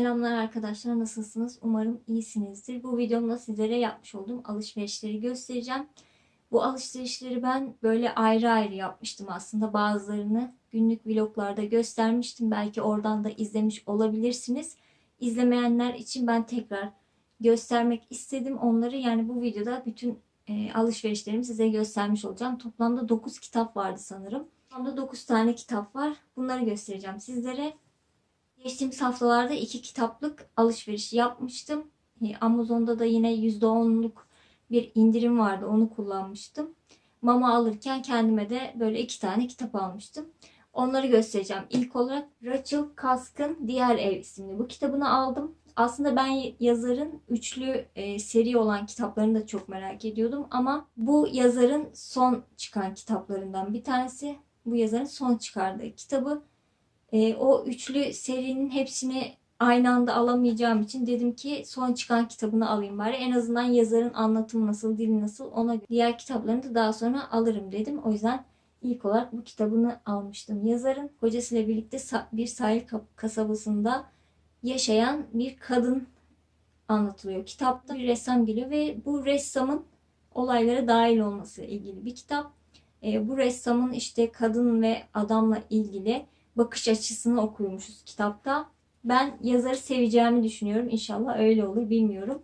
Selamlar arkadaşlar nasılsınız? Umarım iyisinizdir. Bu videomda sizlere yapmış olduğum alışverişleri göstereceğim. Bu alışverişleri ben böyle ayrı ayrı yapmıştım aslında. Bazılarını günlük vloglarda göstermiştim. Belki oradan da izlemiş olabilirsiniz. İzlemeyenler için ben tekrar göstermek istedim onları. Yani bu videoda bütün e, alışverişlerimi size göstermiş olacağım. Toplamda 9 kitap vardı sanırım. Toplamda 9 tane kitap var. Bunları göstereceğim sizlere. Geçtiğimiz haftalarda iki kitaplık alışveriş yapmıştım. E, Amazon'da da yine %10'luk bir indirim vardı. Onu kullanmıştım. Mama alırken kendime de böyle iki tane kitap almıştım. Onları göstereceğim. İlk olarak Rachel Kask'ın Diğer Ev isimli bu kitabını aldım. Aslında ben yazarın üçlü e, seri olan kitaplarını da çok merak ediyordum ama bu yazarın son çıkan kitaplarından bir tanesi. Bu yazarın son çıkardığı kitabı. E, o üçlü serinin hepsini aynı anda alamayacağım için dedim ki son çıkan kitabını alayım bari. En azından yazarın anlatımı nasıl, dili nasıl ona göre. Diğer kitaplarını da daha sonra alırım dedim. O yüzden ilk olarak bu kitabını almıştım. Yazarın kocasıyla birlikte bir sahil ka- kasabasında yaşayan bir kadın anlatılıyor. Kitapta bir ressam geliyor ve bu ressamın olaylara dahil olması ilgili bir kitap. E, bu ressamın işte kadın ve adamla ilgili bakış açısını okuyormuşuz kitapta. Ben yazarı seveceğimi düşünüyorum. İnşallah öyle olur bilmiyorum.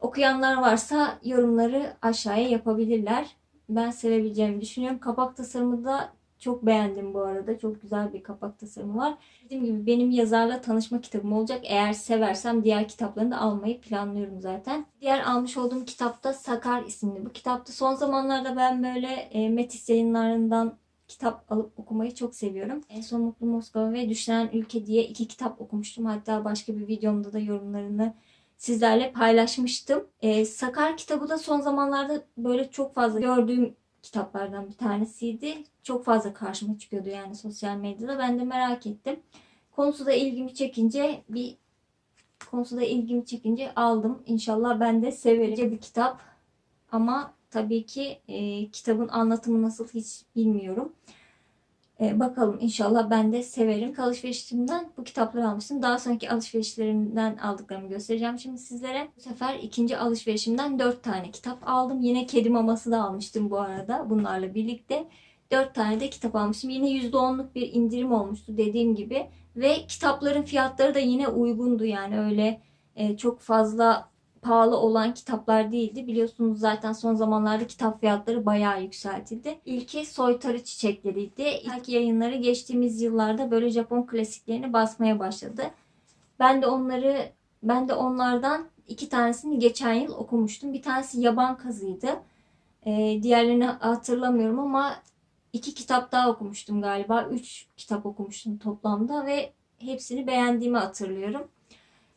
Okuyanlar varsa yorumları aşağıya yapabilirler. Ben sevebileceğimi düşünüyorum. Kapak tasarımı da çok beğendim bu arada. Çok güzel bir kapak tasarımı var. Dediğim gibi benim yazarla tanışma kitabım olacak. Eğer seversem diğer kitaplarını da almayı planlıyorum zaten. Diğer almış olduğum kitapta Sakar isimli. Bu kitapta son zamanlarda ben böyle e, Metis yayınlarından kitap alıp okumayı çok seviyorum. En son Mutlu Moskova ve Düşlenen Ülke diye iki kitap okumuştum. Hatta başka bir videomda da yorumlarını sizlerle paylaşmıştım. Ee, Sakar kitabı da son zamanlarda böyle çok fazla gördüğüm kitaplardan bir tanesiydi. Çok fazla karşıma çıkıyordu yani sosyal medyada. Ben de merak ettim. Konusu da ilgimi çekince bir konusu da ilgimi çekince aldım. İnşallah ben de severim bir kitap. Ama tabii ki e, kitabın anlatımı nasıl hiç bilmiyorum. E, bakalım inşallah ben de severim. Alışverişimden bu kitapları almıştım. Daha sonraki alışverişlerimden aldıklarımı göstereceğim şimdi sizlere. Bu sefer ikinci alışverişimden 4 tane kitap aldım. Yine kedi maması da almıştım bu arada bunlarla birlikte. 4 tane de kitap almıştım. Yine %10'luk bir indirim olmuştu dediğim gibi. Ve kitapların fiyatları da yine uygundu yani öyle çok fazla pahalı olan kitaplar değildi. Biliyorsunuz zaten son zamanlarda kitap fiyatları bayağı yükseltildi. İlki Soytarı Çiçekleriydi. İlk yayınları geçtiğimiz yıllarda böyle Japon klasiklerini basmaya başladı. Ben de onları ben de onlardan iki tanesini geçen yıl okumuştum. Bir tanesi Yaban Kazı'ydı. Ee, diğerlerini hatırlamıyorum ama iki kitap daha okumuştum galiba. Üç kitap okumuştum toplamda ve hepsini beğendiğimi hatırlıyorum.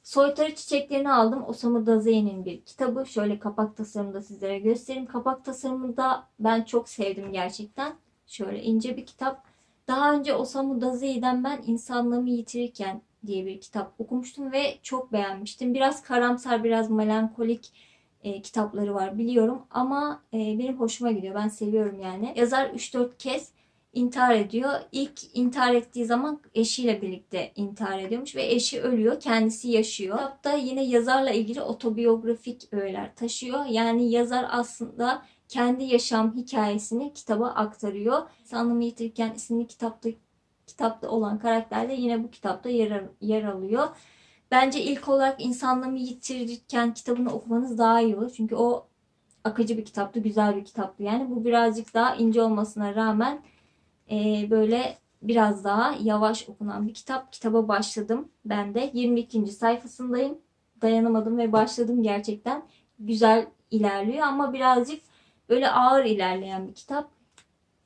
Soytarı çiçeklerini aldım. Osamu Dazai'nin bir kitabı. Şöyle kapak tasarımını da sizlere göstereyim. Kapak tasarımını da ben çok sevdim gerçekten. Şöyle ince bir kitap. Daha önce Osamu Dazai'den ben İnsanlığımı Yitirirken diye bir kitap okumuştum ve çok beğenmiştim. Biraz karamsar, biraz melankolik e, kitapları var biliyorum ama e, benim hoşuma gidiyor. Ben seviyorum yani. Yazar 3-4 kez intihar ediyor. İlk intihar ettiği zaman eşiyle birlikte intihar ediyormuş ve eşi ölüyor, kendisi yaşıyor. Kitapta yine yazarla ilgili otobiyografik öğeler taşıyor. Yani yazar aslında kendi yaşam hikayesini kitaba aktarıyor. İnsanlığımı Yitirirken isimli kitapta kitapta olan karakter de yine bu kitapta yer, yer alıyor. Bence ilk olarak İnsanlığımı Yitirirken kitabını okumanız daha iyi olur. Çünkü o akıcı bir kitaptı, güzel bir kitaptı. Yani bu birazcık daha ince olmasına rağmen e, böyle biraz daha yavaş okunan bir kitap. Kitaba başladım ben de. 22. sayfasındayım. Dayanamadım ve başladım gerçekten. Güzel ilerliyor ama birazcık böyle ağır ilerleyen bir kitap.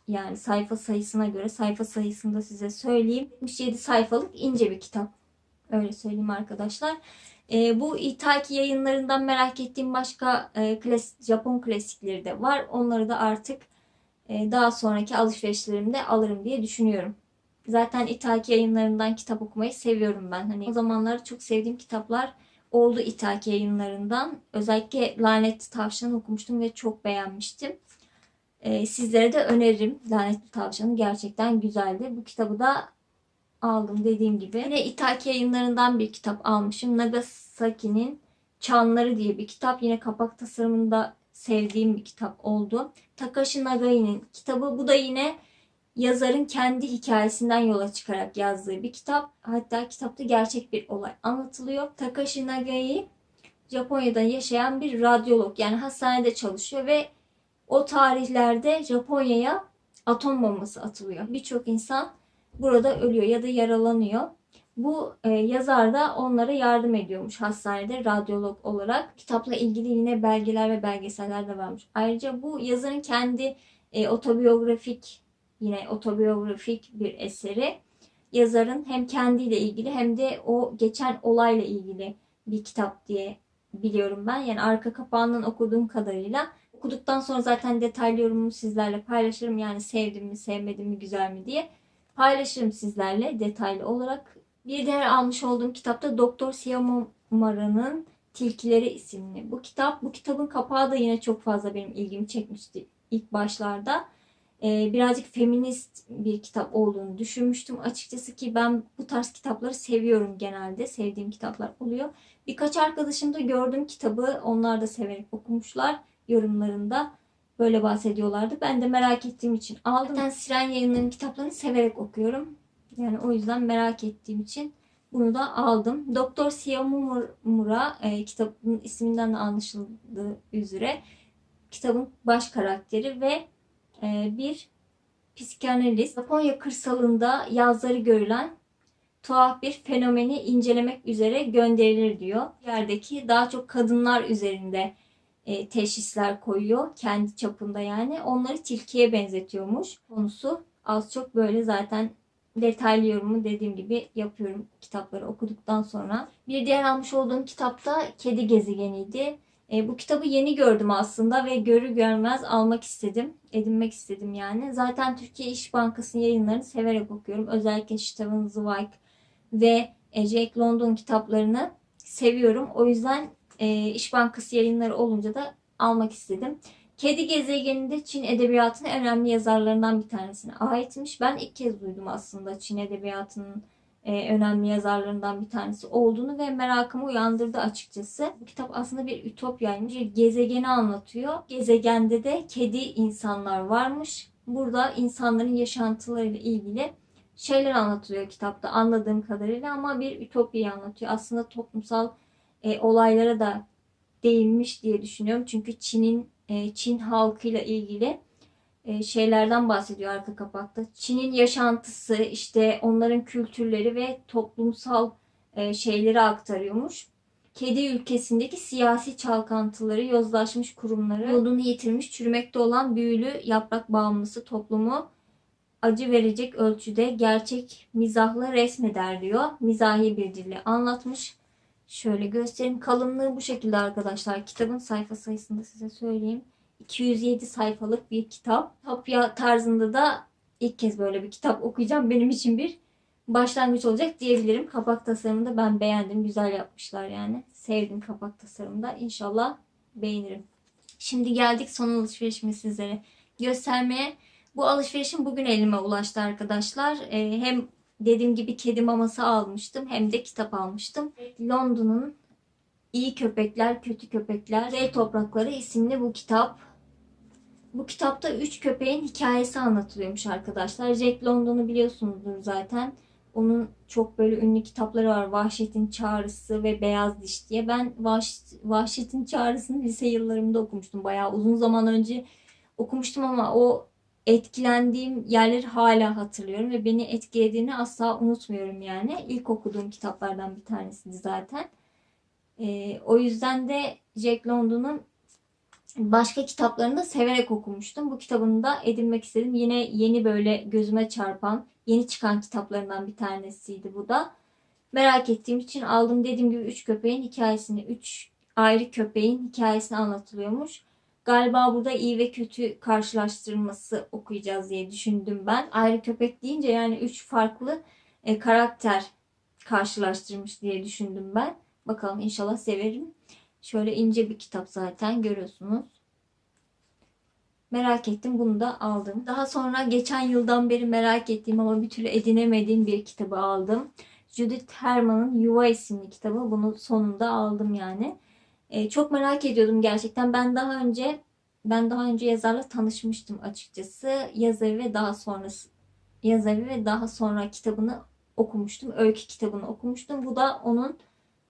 Yani sayfa sayısına göre sayfa sayısını da size söyleyeyim. 77 sayfalık ince bir kitap. Öyle söyleyeyim arkadaşlar. E, bu İtaki yayınlarından merak ettiğim başka e, klas Japon klasikleri de var. Onları da artık daha sonraki alışverişlerimde alırım diye düşünüyorum. Zaten İtaki yayınlarından kitap okumayı seviyorum ben. Hani o zamanlar çok sevdiğim kitaplar oldu İtaki yayınlarından. Özellikle Lanetli Tavşan okumuştum ve çok beğenmiştim. Ee, sizlere de öneririm. Lanetli Tavşan'ı gerçekten güzeldi. Bu kitabı da aldım dediğim gibi. Yine İtaki yayınlarından bir kitap almışım. Nagasaki'nin Çanları diye bir kitap. Yine kapak tasarımında sevdiğim bir kitap oldu. Takashi Nagai'nin kitabı. Bu da yine yazarın kendi hikayesinden yola çıkarak yazdığı bir kitap. Hatta kitapta gerçek bir olay anlatılıyor. Takashi Nagai Japonya'da yaşayan bir radyolog. Yani hastanede çalışıyor ve o tarihlerde Japonya'ya atom bombası atılıyor. Birçok insan burada ölüyor ya da yaralanıyor. Bu e, yazar da onlara yardım ediyormuş hastanede radyolog olarak. Kitapla ilgili yine belgeler ve belgeseller de varmış. Ayrıca bu yazarın kendi e, otobiyografik yine otobiyografik bir eseri. Yazarın hem kendiyle ilgili hem de o geçen olayla ilgili bir kitap diye biliyorum ben. Yani arka kapağından okuduğum kadarıyla okuduktan sonra zaten detaylı yorumumu sizlerle paylaşırım. Yani sevdim mi, sevmedim mi, güzel mi diye paylaşırım sizlerle detaylı olarak. Bir diğer almış olduğum kitapta Doktor Siyamara'nın Tilkileri isimli. Bu kitap, bu kitabın kapağı da yine çok fazla benim ilgimi çekmişti ilk başlarda. Ee, birazcık feminist bir kitap olduğunu düşünmüştüm açıkçası ki ben bu tarz kitapları seviyorum genelde. Sevdiğim kitaplar oluyor. Birkaç arkadaşım da gördüm kitabı. Onlar da severek okumuşlar yorumlarında böyle bahsediyorlardı. Ben de merak ettiğim için aldım. Ben Siren yayınlarının kitaplarını severek okuyorum. Yani o yüzden merak ettiğim için bunu da aldım. Doktor Siyamura e, kitabın isminden de anlaşıldığı üzere kitabın baş karakteri ve e, bir psikanalist. Japonya kırsalında yazları görülen tuhaf bir fenomeni incelemek üzere gönderilir diyor. Yerdeki daha çok kadınlar üzerinde e, teşhisler koyuyor. Kendi çapında yani. Onları tilkiye benzetiyormuş. Konusu az çok böyle zaten detaylı yorumu dediğim gibi yapıyorum kitapları okuduktan sonra. Bir diğer almış olduğum kitapta Kedi Gezegeniydi. E, bu kitabı yeni gördüm aslında ve görür görmez almak istedim. Edinmek istedim yani. Zaten Türkiye İş Bankası'nın yayınlarını severek okuyorum. Özellikle Steven Zweig ve e, Jack London kitaplarını seviyorum. O yüzden e, İş Bankası yayınları olunca da almak istedim. Kedi Gezegeni'nde Çin Edebiyatı'nın önemli yazarlarından bir tanesine aitmiş. Ben ilk kez duydum aslında Çin Edebiyatı'nın e, önemli yazarlarından bir tanesi olduğunu ve merakımı uyandırdı açıkçası. Bu kitap aslında bir ütopyaymış. Bir gezegeni anlatıyor. Gezegende de kedi insanlar varmış. Burada insanların yaşantılarıyla ilgili şeyler anlatılıyor kitapta anladığım kadarıyla ama bir ütopyayı anlatıyor. Aslında toplumsal e, olaylara da değinmiş diye düşünüyorum. Çünkü Çin'in e, Çin halkıyla ilgili e, şeylerden bahsediyor arka kapakta. Çin'in yaşantısı, işte onların kültürleri ve toplumsal e, şeyleri aktarıyormuş. Kedi ülkesindeki siyasi çalkantıları, yozlaşmış kurumları, yolunu yitirmiş, çürümekte olan büyülü yaprak bağımlısı toplumu acı verecek ölçüde gerçek mizahla resmeder diyor. Mizahi bir dille anlatmış. Şöyle göstereyim. Kalınlığı bu şekilde arkadaşlar. Kitabın sayfa sayısını da size söyleyeyim. 207 sayfalık bir kitap. Tapya tarzında da ilk kez böyle bir kitap okuyacağım. Benim için bir başlangıç olacak diyebilirim. Kapak tasarımını da ben beğendim. Güzel yapmışlar yani. Sevdim kapak tasarımında. İnşallah beğenirim. Şimdi geldik son alışverişimi sizlere göstermeye. Bu alışverişim bugün elime ulaştı arkadaşlar. Ee, hem dediğim gibi kedi maması almıştım hem de kitap almıştım. London'un İyi Köpekler, Kötü Köpekler, Kuzey Toprakları isimli bu kitap. Bu kitapta üç köpeğin hikayesi anlatılıyormuş arkadaşlar. Jack London'u biliyorsunuzdur zaten. Onun çok böyle ünlü kitapları var. Vahşetin Çağrısı ve Beyaz Diş diye. Ben Vahş, Vahşetin Çağrısı'nı lise yıllarımda okumuştum. Bayağı uzun zaman önce okumuştum ama o etkilendiğim yerleri hala hatırlıyorum ve beni etkilediğini asla unutmuyorum yani. İlk okuduğum kitaplardan bir tanesiydi zaten. E, o yüzden de Jack London'un başka kitaplarını da severek okumuştum. Bu kitabını da edinmek istedim. Yine yeni böyle gözüme çarpan, yeni çıkan kitaplarından bir tanesiydi bu da. Merak ettiğim için aldım. Dediğim gibi üç köpeğin hikayesini, üç ayrı köpeğin hikayesini anlatılıyormuş. Galiba burada iyi ve kötü karşılaştırılması okuyacağız diye düşündüm ben. Ayrı köpek deyince yani üç farklı e, karakter karşılaştırmış diye düşündüm ben. Bakalım inşallah severim. Şöyle ince bir kitap zaten görüyorsunuz. Merak ettim bunu da aldım. Daha sonra geçen yıldan beri merak ettiğim ama bir türlü edinemediğim bir kitabı aldım. Judith Herman'ın Yuva isimli kitabı. Bunu sonunda aldım yani. Ee, çok merak ediyordum gerçekten. Ben daha önce ben daha önce yazarla tanışmıştım açıkçası. Yazarı ve daha sonrası yazarı ve daha sonra kitabını okumuştum. Öykü kitabını okumuştum. Bu da onun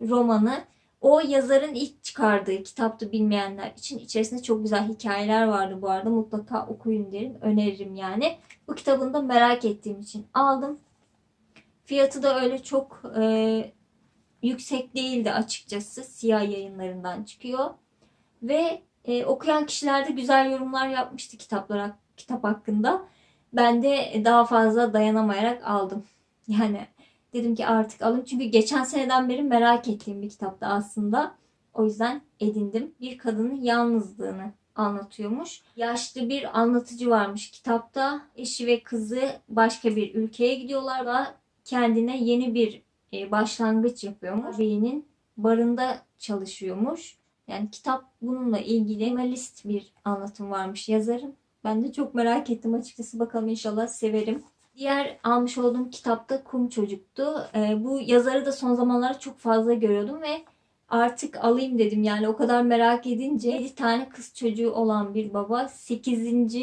romanı. O yazarın ilk çıkardığı kitaptı bilmeyenler için. İçerisinde çok güzel hikayeler vardı bu arada. Mutlaka okuyun derim. Öneririm yani. Bu kitabını da merak ettiğim için aldım. Fiyatı da öyle çok e, yüksek değildi açıkçası. Siyah yayınlarından çıkıyor. Ve e, okuyan kişiler de güzel yorumlar yapmıştı kitaplara, kitap hakkında. Ben de daha fazla dayanamayarak aldım. Yani dedim ki artık alın. Çünkü geçen seneden beri merak ettiğim bir kitaptı aslında. O yüzden edindim. Bir kadının yalnızlığını anlatıyormuş. Yaşlı bir anlatıcı varmış kitapta. Eşi ve kızı başka bir ülkeye gidiyorlar ve kendine yeni bir e, başlangıç yapıyormuş. Beynin barında çalışıyormuş. Yani kitap bununla ilgili minimalist bir anlatım varmış yazarın. Ben de çok merak ettim açıkçası. Bakalım inşallah severim. Diğer almış olduğum kitapta Kum Çocuk'tu. Ee, bu yazarı da son zamanlarda çok fazla görüyordum ve artık alayım dedim. Yani o kadar merak edince 7 tane kız çocuğu olan bir baba 8.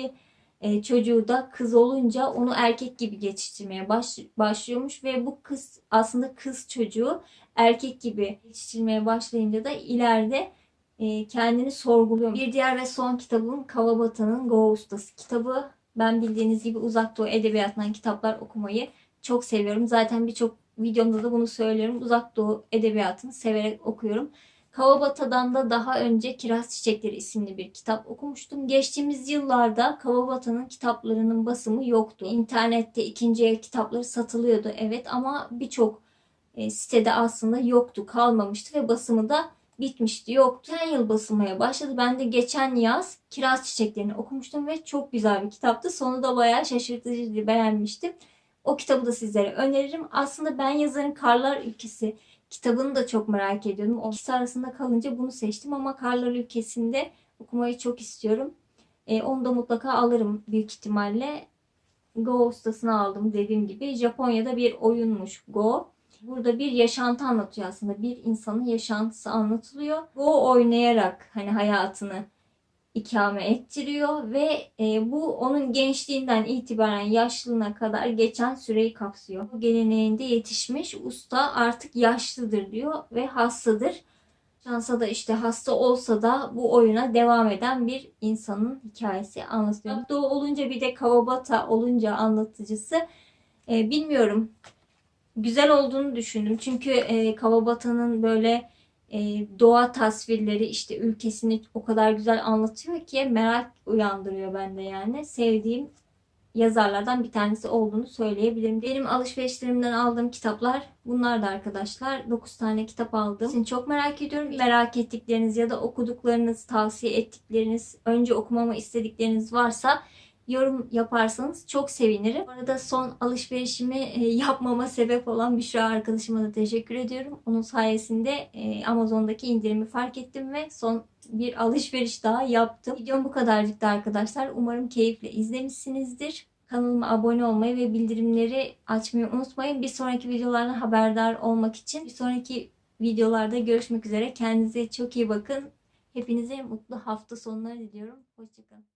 e, çocuğu da kız olunca onu erkek gibi geçiştirmeye baş, başlıyormuş ve bu kız aslında kız çocuğu erkek gibi geçiştirmeye başlayınca da ileride e, kendini sorguluyor. Bir diğer ve son kitabım Kawabata'nın Go Ustası kitabı. Ben bildiğiniz gibi uzak doğu edebiyatından kitaplar okumayı çok seviyorum. Zaten birçok videomda da bunu söylüyorum. Uzak doğu edebiyatını severek okuyorum. Kawabata'dan da daha önce Kiraz Çiçekleri isimli bir kitap okumuştum. Geçtiğimiz yıllarda Kawabata'nın kitaplarının basımı yoktu. İnternette ikinci el kitapları satılıyordu evet ama birçok e, sitede aslında yoktu, kalmamıştı ve basımı da bitmişti yoktu. Geçen yıl basılmaya başladı. Ben de geçen yaz Kiraz Çiçeklerini okumuştum ve çok güzel bir kitaptı. Sonu da bayağı şaşırtıcıydı. Beğenmiştim. O kitabı da sizlere öneririm. Aslında ben yazarın Karlar Ülkesi kitabını da çok merak ediyordum. O ikisi arasında kalınca bunu seçtim ama Karlar Ülkesi'nde okumayı çok istiyorum. E, onu da mutlaka alırım büyük ihtimalle. Go ustasını aldım dediğim gibi. Japonya'da bir oyunmuş Go. Burada bir yaşantı anlatıyor aslında. Bir insanın yaşantısı anlatılıyor. Go oynayarak hani hayatını ikame ettiriyor ve e, bu onun gençliğinden itibaren yaşlılığına kadar geçen süreyi kapsıyor. Bu geleneğinde yetişmiş usta artık yaşlıdır diyor ve hastadır. Şansa da işte hasta olsa da bu oyuna devam eden bir insanın hikayesi anlatılıyor. Doğu olunca bir de Kawabata olunca anlatıcısı e, bilmiyorum güzel olduğunu düşündüm. Çünkü e, Kawabata'nın böyle e, doğa tasvirleri işte ülkesini o kadar güzel anlatıyor ki merak uyandırıyor bende yani. Sevdiğim yazarlardan bir tanesi olduğunu söyleyebilirim. Benim alışverişlerimden aldığım kitaplar bunlar da arkadaşlar. 9 tane kitap aldım. Şimdi çok merak ediyorum. Merak ettikleriniz ya da okuduklarınız, tavsiye ettikleriniz, önce okumamı istedikleriniz varsa yorum yaparsanız çok sevinirim. Bu arada son alışverişimi e, yapmama sebep olan Büşra arkadaşıma da teşekkür ediyorum. Onun sayesinde e, Amazon'daki indirimi fark ettim ve son bir alışveriş daha yaptım. Videom bu kadarcıktı arkadaşlar. Umarım keyifle izlemişsinizdir. Kanalıma abone olmayı ve bildirimleri açmayı unutmayın. Bir sonraki videolardan haberdar olmak için bir sonraki videolarda görüşmek üzere. Kendinize çok iyi bakın. Hepinize mutlu hafta sonları diliyorum. Hoşçakalın.